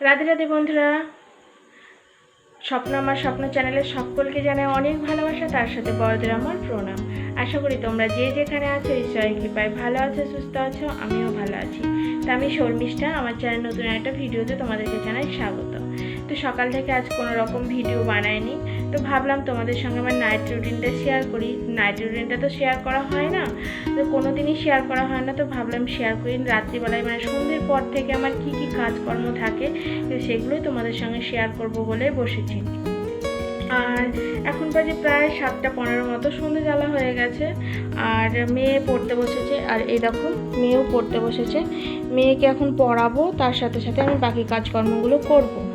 রাধে রাধে বন্ধুরা। স্বপ্ন আমার স্বপ্ন চ্যানেলের সকলকে জানায় অনেক ভালোবাসা, তার সাথে বড়দের আমার প্রণাম। আশা করি তোমরা যে যেখানে আছো ঈশ্বরের কৃপায় ভালো আছো, সুস্থ আছো, আমিও ভালো আছি। তা আমি শর্মিষ্ঠা, আমার চ্যানেল নতুন একটা ভিডিওতে তোমাদেরকে জানাই স্বাগত। তো সকাল থেকে আজ কোনো রকম ভিডিও বানাইনি। তো ভাবলাম তোমাদের সঙ্গে আমার নাইট রুটিনটা শেয়ার করি। নাইট রুটিনটা তো শেয়ার করা হয় না। তো কোনো দিনই শেয়ার করা হয় না। তো ভাবলাম শেয়ার করি। রাত্রিবেলায় মানে সন্ধ্যের পর থেকে আমার কি কি কাজকর্ম থাকে সেগুলোই তোমাদের সঙ্গে শেয়ার করব বলে বসেছি। আর এখন বাজে প্রায় সাতটা পনেরো মতো। সন্ধে জ্বালা হয়ে গেছে। আর মেয়ে পড়তে বসেছে। আর দেখো, মেয়েও পড়তে বসেছে। মেয়েকে এখন পড়াবো। তার সাথে সাথে আমি বাকি কাজকর্মগুলো করব।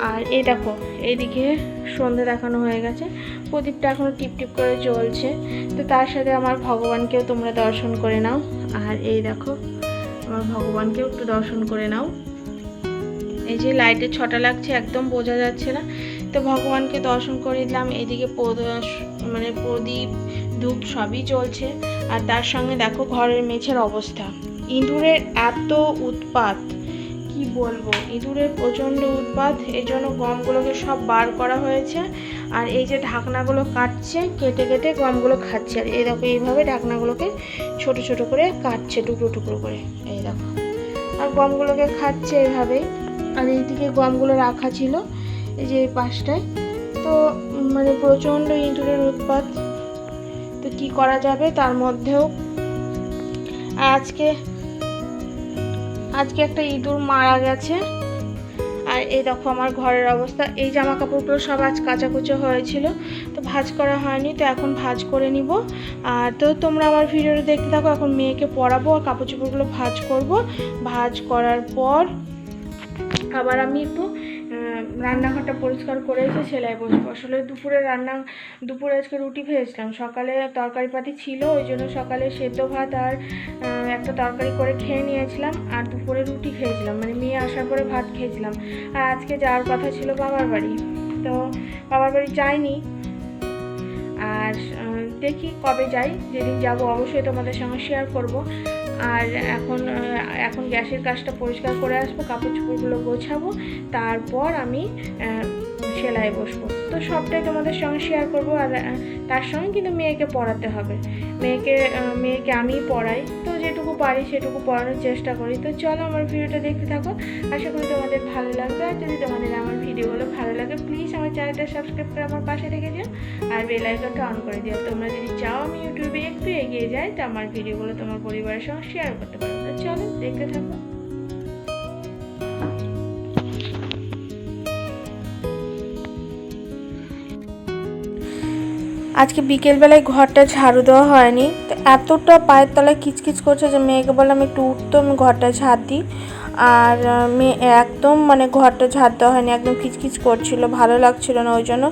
আর এই দেখো, এইদিকে সন্ধে দেখানো হয়ে গেছে। প্রদীপটা এখনও টিপ টিপ করে জ্বলছে। তো তার সাথে আমার ভগবানকেও তোমরা দর্শন করে নাও। আর এই দেখো, আমার ভগবানকেও একটু দর্শন করে নাও। এই যে লাইটের ছটা লাগছে, একদম বোঝা যাচ্ছে না। তো ভগবানকে দর্শন করে দিলাম। এদিকে মানে প্রদীপ, ধূপ সবই চলছে আর তার সঙ্গে দেখো ঘরের মেঝের অবস্থা। ইঁদুরের এত উৎপাত। কি বলব? ইঁদুরের প্রচণ্ড উৎপাত এই জন্য গমগুলোকে সব বার করা হয়েছে। আর এই যে ঢাকনাগুলো কাটছে, কেটে কেটে গমগুলো খাচ্ছে। আর এই দেখো, এইভাবে ঢাকনাগুলোকে ছোট ছোট করে কাটছে, টুকরো টুকরো করে। এই দেখো। আর গমগুলোকে খাচ্ছে এইভাবেই আর এইদিকে গমগুলো রাখা ছিল, এই যে এই পাশটায়। তো মানে প্রচণ্ড ইঁদুরের উৎপাত। তো কি করা যাবে তার মধ্যেও? আজকে আজকে একটা ইঁদুর মারা গেছে। আর এই দেখো আমার ঘরের অবস্থা। এই জামা কাপড়গুলো সব আজ কাচাকুচো হয়েছিল, তো ভাজ করা হয়নি, তো এখন ভাজ করে নিব। আর তো তোমরা আমার ভিডিওটা দেখতে থাকো, এখন মেয়েকে পরাবো আর কাপড় চোপড়গুলো ভাজ করব। ভাজ করার পর আবার আমি একটু রান্নাঘরটা পরিষ্কার করে এসে সেলাই বসবো। আসলে দুপুরে রান্না, দুপুরে আজকে রুটি ভেজেছিলাম। সকালে তরকারি পাতি ছিল, ওই জন্য সকালে সেদ্ধ ভাত আর একটা তরকারি করে খেয়ে নিয়েছিলাম। আর দুপুরে রুটি খেয়েছিলাম। মানে মেয়ে আসার পরে ভাত খেয়েছিলাম। আর আজকে যাওয়ার কথা ছিল বাবার বাড়ি। তো বাবার বাড়ি যাইনি। আর দেখি কবে যাই। যেদিন যাব অবশ্যই তোমাদের সঙ্গে শেয়ার করব। আর এখন এখন গ্যাসের কাজটা পরিষ্কার করে আসব কাপড় চোপড়গুলো গোছাবো। তারপর আমি সেলাই বসবো। তো সবটাই তোমাদের সঙ্গে শেয়ার করব আর তার সঙ্গে কিন্তু মেয়েকে পড়াতে হবে। মেয়েকে মেয়েকে আমি পড়াই। তো যেটুকু পারি সেটুকু পড়ানোর চেষ্টা করি। তো চলো আমার ভিডিওটা দেখতে থাকো। আশা করি তোমাদের ভালো লাগবে। আর যদি তোমাদের আমার ভিডিওগুলো ভালো লাগে প্লিজ আমার চ্যানেলটা সাবস্ক্রাইব করে আমার পাশে থেকে যেও আর বেল আইকনটা অন করে দিও। তোমরা যদি চাও আমি ইউটিউবে একটু এগিয়ে যাই, তো আমার ভিডিওগুলো তোমার পরিবারের সঙ্গে শেয়ার করতে পারো। তো চলো দেখতে থাকো। আজকে বিকেলবেলায় ঘরটা ঝাড়ু দেওয়া হয়নি। তো এতটা পায়ের তলায় কিচকিচ করছে যে মেয়েকে বললাম একটু উঠতো আমি ঘরটা ঝাড় দিই। আর মেয়ে একদম মানে ঘরটা ঝাড় দেওয়া হয়নি, একদম কিচকিচ করছিল, ভালো লাগছিল না ওই জন্য।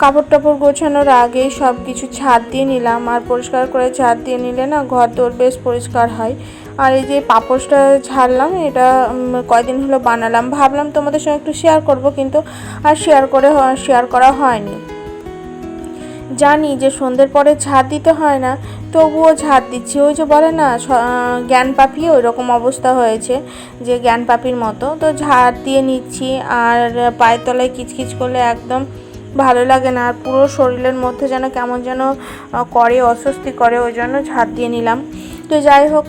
কাপড় টাপড় গোছানোর আগেই সব কিছু ছাদ দিয়ে নিলাম, আর পরিষ্কার করে ছাদ দিয়ে নিলে না ঘর তোর বেশ পরিষ্কার হয়। আর এই যে পাপোশটা ঝাড়লাম, এটা কয়দিন হলো বানালাম। ভাবলাম তোমাদের সঙ্গে একটু শেয়ার করব কিন্তু আর শেয়ার করে শেয়ার করা হয়নি। জানি যে সন্ধ্যের পরে ঝাড় দিতে হয় না, তবুও ঝাড় দিচ্ছি। ওই যে বলে না জ্ঞান পাপি ওই রকম অবস্থা হয়েছে যে জ্ঞান পাপির মতো। তো ঝাড় দিয়ে নিচ্ছি আর পায়ের তলায় কিচকিচ করলে একদম ভালো লাগে না। আর পুরো শরীরের মধ্যে যেন কেমন যেন করে, অস্বস্তি করে, ওই জন্য ঝাড় দিয়ে নিলাম। তো যাই হোক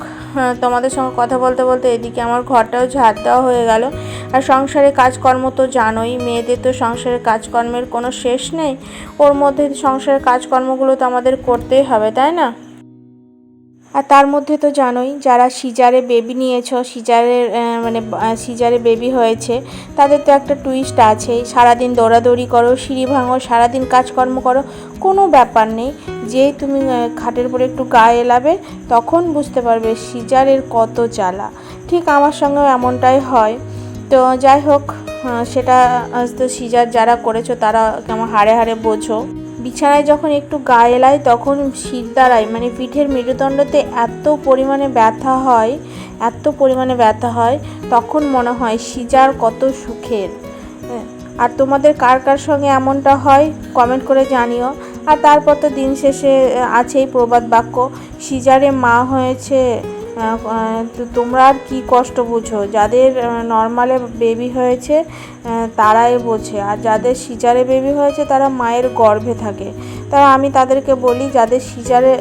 তোমাদের সঙ্গে কথা বলতে বলতে এদিকে আমার ঘরটাও ঝাড় দেওয়া হয়ে গেল। আর সংসারে কাজকর্ম তো জানোই, মেয়েদের তো সংসারের কাজকর্মের কোনো শেষ নেই। ওর মধ্যে সংসারের কাজকর্মগুলো তো আমাদের করতেই হবে, তাই না? আর তার মধ্যে তো জানোই, যারা সিজারে বেবি নিয়েছো সিজারের মানে সিজারে বেবি হয়েছে, তাদের তো একটা টুইস্ট আছেই সারাদিন দৌড়াদৌড়ি করো, সিঁড়ি ভাঙো, সারাদিন কাজকর্ম করো, কোনো ব্যাপার নেই। যেই তুমি খাটের উপরে একটু গায়ে এলাবে, তখন বুঝতে পারবে সিজারের কত জ্বালা। ঠিক আমার সঙ্গেও এমনটাই হয়। তো যাই হোক সেটা তো সিজার যারা করেছ তারা কেমন হাড়ে হাড়ে বোঝো। বিছানায় যখন একটু গা এলায় তখন শীত দ্বারায় মানে পিঠের মেরুদণ্ডতে এত পরিমাণে ব্যথা হয় এত পরিমাণে ব্যথা হয় তখন মনে হয় সিজার কত সুখের। হ্যাঁ, আর তোমাদের কার কার সঙ্গে এমনটা হয় কমেন্ট করে জানিও। আর তারপর তো দিন শেষে আছেই প্রবাদ বাক্য সিজারে মা হয়েছে তোমরা আর কি কষ্ট বুঝো? যাদের নর্মালে বেবি হয়েছে তারাই বোঝে। আর যাদের সিজারে বেবি হয়েছে, তারা মায়ের গর্ভে থাকে। তাই আমি তাদেরকে বলি, যাদের সিজারে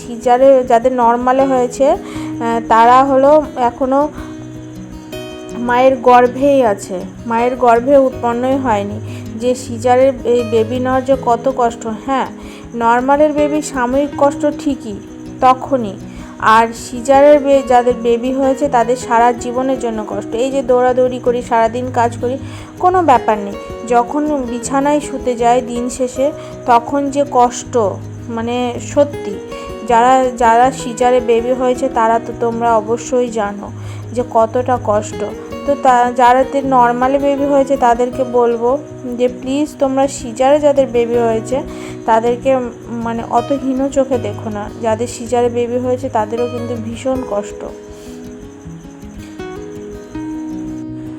সিজারে যাদের নর্মালে হয়েছে তারা হলো এখনও মায়ের গর্ভেই আছে। মায়ের গর্ভে উৎপন্নই হয়নি। যে সিজারের বেবি নেওয়ার যে কত কষ্ট হ্যাঁ নর্মালের বেবি সাময়িক কষ্ট ঠিকই, তখনই। আর সিজারের যাদের বেবি হয়েছে তাদের সারা জীবনের জন্য কষ্ট। এই যে দৌড়াদৌড়ি করি, সারাদিন কাজ করি, কোনো ব্যাপার নেই। যখন বিছানায় শুতে যায় দিন শেষে, তখন যে কষ্ট মানে সত্যি, যারা যারা সিজারে বেবি হয়েছে তারা তো তোমরা অবশ্যই জানো যে কতটা কষ্ট। তো তা যাদের নর্মালি বেবি হয়েছে তাদেরকে বলব যে প্লিজ তোমরা সিজারে যাদের বেবি হয়েছে তাদেরকে মানে অত হীন চোখে দেখো না। যাদের সিজারে বেবি হয়েছে তাদেরও কিন্তু ভীষণ কষ্ট।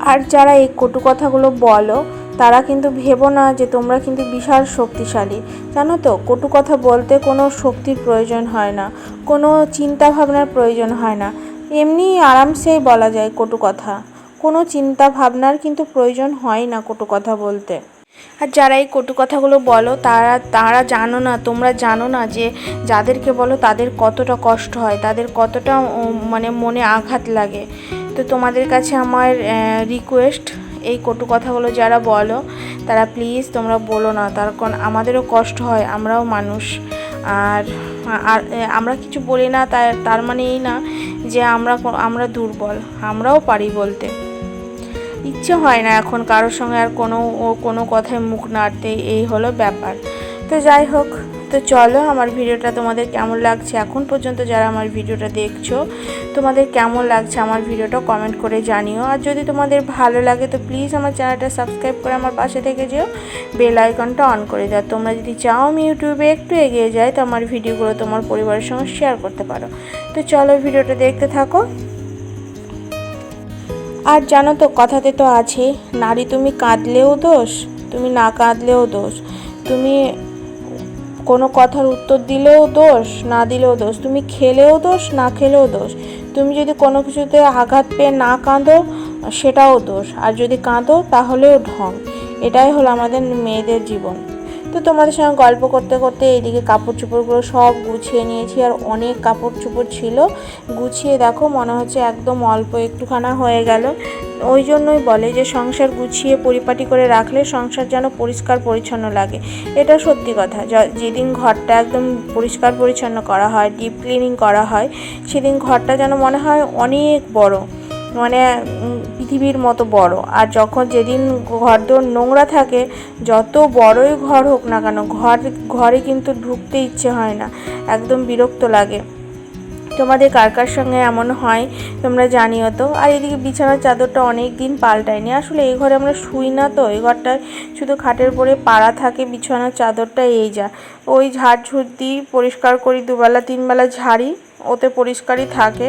আর যারা এই কটু কথাগুলো বলো তারা কিন্তু ভেবো না যে তোমরা কিন্তু বিশাল শক্তিশালী। জানো তো, কটু কথা বলতে কোনো শক্তির প্রয়োজন হয় না, কোনো চিন্তা ভাবনার প্রয়োজন হয় না। এমনি আরামসেই বলা যায় কটু কথা। কোনো চিন্তা ভাবনার কিন্তু প্রয়োজন হয় না কটু কথা বলতে। আর যারা এই কটু কথাগুলো বলো, তারা তারা জানো না, তোমরা জানো না যে যাদেরকে বলো তাদের কতটা কষ্ট হয়, তাদের কতটা মানে মনে আঘাত লাগে। তো তোমাদের কাছে আমার রিকোয়েস্ট এই কটু কথাগুলো যারা বলো, তারা প্লিজ তোমরা বলো না, তার কারণ আমাদেরও কষ্ট হয়, আমরাও মানুষ। আর আর আমরা কিছু বলি না, তার তার মানে এই না যে আমরা আমরা দুর্বল, আমরাও পারি বলতে। ইচ্ছে হয় না এখন কারোর সঙ্গে আর কোনো ও কোনো কথায় মুখ নাড়তে, এই হলো ব্যাপার। তো যাই হোক, তো চলো আমার ভিডিওটা তোমাদের কেমন লাগছে এখন পর্যন্ত যারা আমার ভিডিওটা দেখছ, তোমাদের কেমন লাগছে আমার ভিডিওটা কমেন্ট করে জানিও। আর যদি তোমাদের ভালো লাগে তো প্লিজ আমার চ্যানেলটা সাবস্ক্রাইব করে আমার পাশে থেকে যেও বেল আইকনটা অন করে দাও। তোমরা যদি চাও আমি ইউটিউবে একটু এগিয়ে যাই, তো আমার ভিডিওগুলো তোমার পরিবারের সঙ্গে শেয়ার করতে পারো। তো চলো ভিডিওটা দেখতে থাকো। আর জানো তো, কথাতে তো আছে, নারী তুমি কাঁদলেও দোষ, তুমি না কাঁদলেও দোষ। তুমি কোনো কথার উত্তর দিলেও দোষ, না দিলেও দোষ। তুমি খেলেও দোষ, না খেলেও দোষ। তুমি যদি কোনো কিছুতে আঘাত পেয়ে না কাঁদো, সেটাও দোষ। আর যদি কাঁদো, তাহলেও ঢং। এটাই হলো আমাদের মেয়েদের জীবন। তো তোমাদের সঙ্গে গল্প করতে করতে এইদিকে কাপড় চোপড়গুলো সব গুছিয়ে নিয়েছি আর অনেক কাপড় চোপড় ছিল। গুছিয়ে দেখো, মনে হচ্ছে একদম অল্প একটুখানা হয়ে গেল। ওই জন্যই বলে যে সংসার গুছিয়ে পরিপাটি করে রাখলে সংসার যেন পরিষ্কার পরিচ্ছন্ন লাগে। এটা সত্যি কথা। যেদিন ঘরটা একদম পরিষ্কার পরিচ্ছন্ন করা হয় ডিপ ক্লিনিং করা হয়, সেদিন ঘরটা যেন মনে হয় অনেক বড়। মানে পৃথিবীর মতো বড়। আর যখন যেদিন ঘর দোর নোংরা থাকে, যত বড়ই ঘর হোক না কেন, ঘর, ঘরে কিন্তু ঢুকতে ইচ্ছে হয় না। একদম বিরক্ত লাগে। তোমাদের কার কার সঙ্গে এমন হয়, তোমরা জানিও তো। আর এদিকে বিছানার চাদরটা অনেক দিন পাল্টায়নি। আসলে এই ঘরে আমরা শুই না তো, এই ঘরটায় শুধু খাটের পরে পাড়া থাকে বিছানার চাদরটা, এই যা। ওই ঝাড় ঝুড় দিই পরিষ্কার করি, দুবেলা, তিনবেলা ঝাড়ি। ওতে পরিষ্কারই থাকে।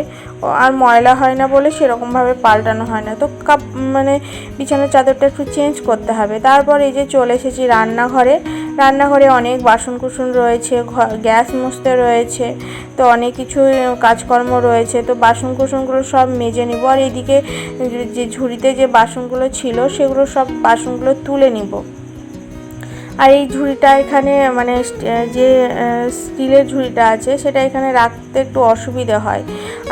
আর ময়লা হয় না বলে সেরকমভাবে পাল্টানো হয় না। তো কাপ মানে বিছানার চাদরটা একটু চেঞ্জ করতে হবে। তারপর এই যে চলে এসেছি রান্নাঘরে। রান্নাঘরে অনেক বাসন কুসন রয়েছে গ্যাস মুছতে রয়েছে, তো অনেক কিছু কাজকর্ম রয়েছে। তো বাসন কুসনগুলো সব মেজে নিব। আর এদিকে যে ঝুড়িতে যে বাসনগুলো ছিল, সেগুলো সব বাসনগুলো তুলে নিব। আর এই ঝুড়িটা এখানে মানে যে স্টিলের ঝুড়িটা আছে, সেটা এখানে রাখতে একটু অসুবিধে হয়।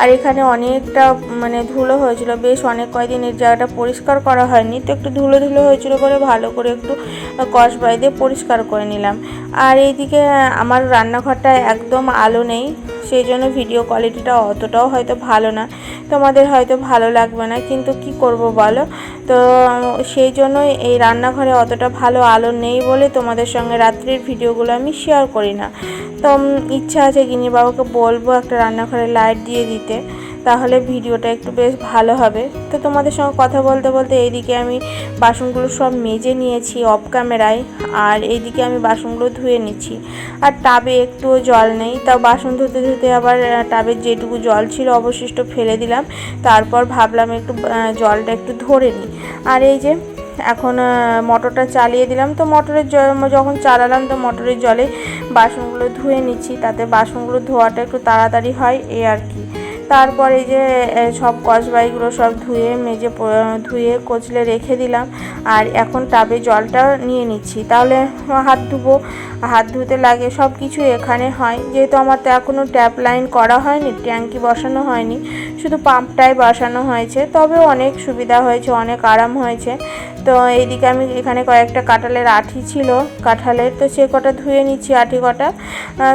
আর এখানে অনেকটা মানে ধুলো হয়েছিল। বেশ অনেক কয়দিন এর জায়গাটা পরিষ্কার করা হয়নি। তো একটু ধুলো ধুলো হয়েছিল বলে ভালো করে একটু কসবাই দিয়ে পরিষ্কার করে নিলাম। আর এইদিকে আমার রান্নাঘরটা একদম আলো নেই। সেই জন্য ভিডিও কোয়ালিটিটা অতটাও হয়তো ভালো না। তোমাদের হয়তো ভালো লাগবে না, কিন্তু কি করব বলো? তো, সেই জন্যই এই রান্নাঘরে অতটা ভালো আলো নেই বলে তোমাদের সঙ্গে রাত্রির ভিডিওগুলো আমি শেয়ার করি না। তো ইচ্ছা আছে গিনি বাবাকে বলব একটা রান্নাঘরে লাইট দিয়ে দিতে, তাহলে ভিডিওটা একটু বেশ ভালো হবে। তো, তোমাদের সঙ্গে কথা বলতে বলতে এইদিকে আমি বাসনগুলো সব মেজে নিয়েছি অফ ক্যামেরায় আর এইদিকে আমি বাসনগুলো ধুয়ে নিচ্ছি। আর টাবে একটুও জল নেই, তাও বাসন ধুতে ধুতে আবার টাবের যেটুকু জল ছিল অবশিষ্ট ফেলে দিলাম, তারপর ভাবলাম একটু জলটা একটু ধরে নিই। আর এই যে এখন মোটরটা চালিয়ে দিলাম। তো মোটরের যখন চালালাম তো মোটরের জলে বাসনগুলো ধুয়ে নিচ্ছি। তাতে বাসনগুলো ধোয়াটা একটু তাড়াতাড়ি হয় এই আর কি। তারপর এই যে এ, সব কসবাইগুলো সব ধুয়ে মেজে ধুয়ে কচলে রেখে দিলাম। আর এখন টাবে জলটা নিয়ে নিচ্ছি। তাহলে হাত ধুবো। হাত ধুতে লাগে সব কিছু এখানে হয়। যেহেতু আমার তো এখনও ট্যাপ লাইন করা হয়নি ট্যাঙ্কি বসানো হয়নি শুধু পাম্পটাই বসানো হয়েছে। তবে অনেক সুবিধা হয়েছে অনেক আরাম হয়েছে। তো এইদিকে আমি এখানে কয়েকটা কাঁঠালের আঠি ছিল। কাঁঠালের তো সে কটা ধুয়ে নিচ্ছি, আঠি কটা।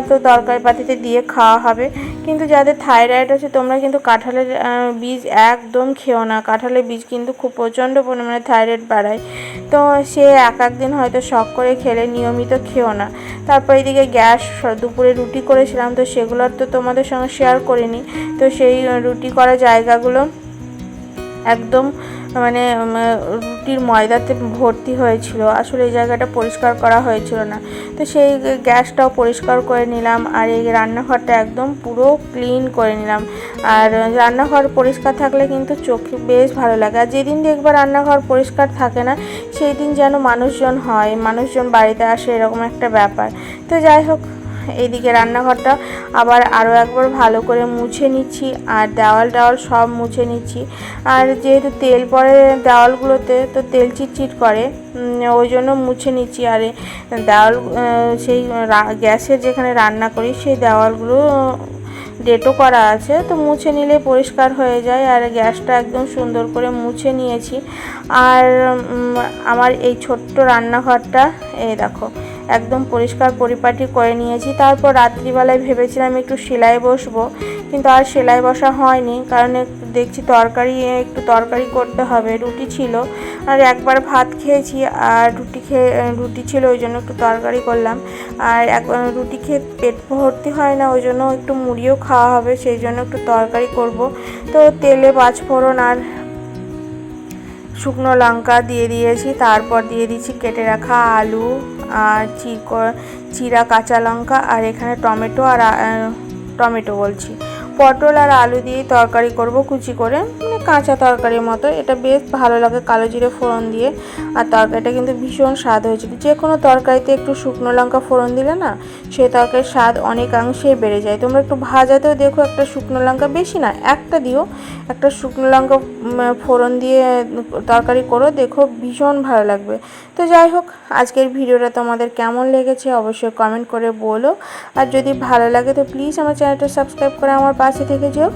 তো তরকারি পাতিতে দিয়ে খাওয়া হবে। কিন্তু যাদের থাইরয়েড আছে, তোমরা কিন্তু কাঁঠালের বীজ একদম খেও না। কাঁঠালের বীজ কিন্তু খুব প্রচণ্ড পরিমাণে থাইরয়েড বাড়ায়। তো সে এক এক দিন হয়তো শখ করে খেলে, নিয়মিত খেও না। তারপর এদিকে গ্যাস দুপুরে রুটি করেছিলাম, তো সেগুলো তো তোমাদের সঙ্গে শেয়ার করিনি। তো সেই রুটি করা জায়গাগুলো একদম মানে রুটির ময়দাতে ভর্তি হয়েছিল। আসলে এই জায়গাটা পরিষ্কার করা হয়েছিল না। তো সেই গ্যাসটাও পরিষ্কার করে নিলাম আর এই রান্নাঘরটা একদম পুরো ক্লিন করে নিলাম। আর রান্নাঘর পরিষ্কার থাকলে কিন্তু চোখে বেশ ভালো লাগে। আর যেদিন দেখবা রান্নাঘর পরিষ্কার থাকে না, সেই দিন যেন মানুষজন হয়, মানুষজন বাড়িতে আসে, এরকম একটা ব্যাপার। তো যাই হোক এইদিকে রান্নাঘরটা আবার আরও একবার ভালো করে মুছে নিচ্ছি, আর দেওয়াল টাওয়াল সব মুছে নিচ্ছি। আর যেহেতু তেল পড়ে দেওয়ালগুলোতে, তো তেল চিটচিট করে ওই জন্য মুছে নিচ্ছি। আর দেওয়াল সেই গ্যাসের যেখানে রান্না করি, সেই দেওয়ালগুলো ডেটো করা আছে। তো মুছে নিলে পরিষ্কার হয়ে যায়, আর গ্যাসটা একদম সুন্দর করে মুছে নিয়েছি। আর আমার এই ছোট্ট রান্নাঘরটা, এই দেখো একদম পরিষ্কার পরিপাটি করে নিয়েছি। তারপর রাত্রিবেলায় ভেবেছিলাম একটু সেলাই বসবো, কিন্তু আর সেলাই বসা হয়নি, কারণ দেখছি তরকারি, একটু তরকারি করতে হবে, রুটি ছিল। আর একবার ভাত খেয়েছি, আর রুটি খেয়ে রুটি ছিল, ওই জন্য একটু তরকারি করলাম। আর এক, রুটি খেয়ে পেট ভর্তি হয় না, ওই জন্য একটু মুড়িও খাওয়া হবে, সেই জন্য একটু তরকারি করব। তো তেলে পাঁচফোড়ন আর শুকনো লঙ্কা দিয়ে দিয়েছি, তারপর দিয়ে দিচ্ছি কেটে রাখা আলু। আর চিরা কাঁচা লঙ্কা আর এখানে টমেটো আর টমেটো বলছি। পটল আর আলু দিয়ে তরকারি করব, কুচি করে। মানে কাঁচা তরকারির মতো। এটা বেশ ভালো লাগে কালো জিরে ফোড়ন দিয়ে। আর তরকারিটা কিন্তু ভীষণ স্বাদ হয়েছিল। যে কোনো তরকারিতে একটু শুকনো লঙ্কা ফোড়ন দিলে না সেই তরকারির স্বাদ অনেকাংশেই বেড়ে যায়। তোমরা একটু ভাজাতেও দেখো একটা শুকনো লঙ্কা বেশি না, একটা দিও। একটা শুকনো লঙ্কা ফোড়ন দিয়ে তরকারি করো, দেখো ভীষণ ভালো লাগবে। তো যাই হোক, আজকের ভিডিওটা তোমাদের কেমন লেগেছে অবশ্যই কমেন্ট করে বলো। আর যদি ভালো লাগে তো প্লিজ আমার চ্যানেলটা সাবস্ক্রাইব করে আমার পাশে থেকে যেও।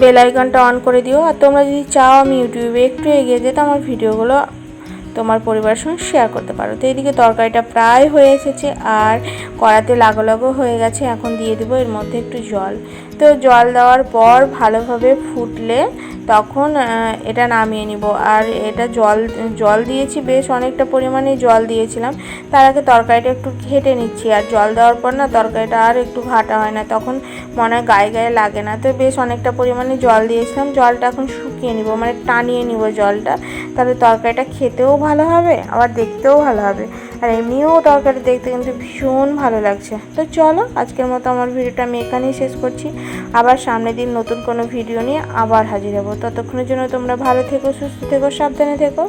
বেল আইকনটা অন করে দিও। আর তোমরা যদি চাও আমি ইউটিউবে একটু এগিয়ে যেতে আমার ভিডিওগুলো তোমার পরিবারের সঙ্গে শেয়ার করতে পারো। তো এদিকে তরকারিটা প্রায় হয়ে এসেছে আর কড়াতে লাগো লাগো হয়ে গেছে। এখন দিয়ে দেবো এর মধ্যে একটু জল। তো জল দেওয়ার পর ভালোভাবে ফুটলে তখন এটা নামিয়ে নিব। আর এটা জল জল দিয়েছি, বেশ অনেকটা পরিমাণে জল দিয়েছিলাম। তার আগে তরকারিটা একটু ঘেটে নিচ্ছি। আর জল দেওয়ার পর না, তরকারিটা আর একটু ঘাটা হয় না। তখন মনে হয় গায়ে গায়ে লাগে না। তো বেশ অনেকটা পরিমাণে জল দিয়েছিলাম। জলটা এখন শুকিয়ে নিব মানে টানিয়ে নিব জলটা। তাহলে তরকারিটা খেতেও ভালো হবে, আবার দেখতেও ভালো হবে। আর এমনিও তরকারি দেখতে কিন্তু ভীষণ ভালো লাগছে। তো চলো, আজকের মতো আমার ভিডিওটা আমি এখানেই শেষ করছি। আবার সামনের দিন নতুন কোনো ভিডিও নিয়ে আবার হাজির হব। ততক্ষণের জন্য তোমরা ভালো থেকো, সুস্থ থেকো, সাবধানে থেকো।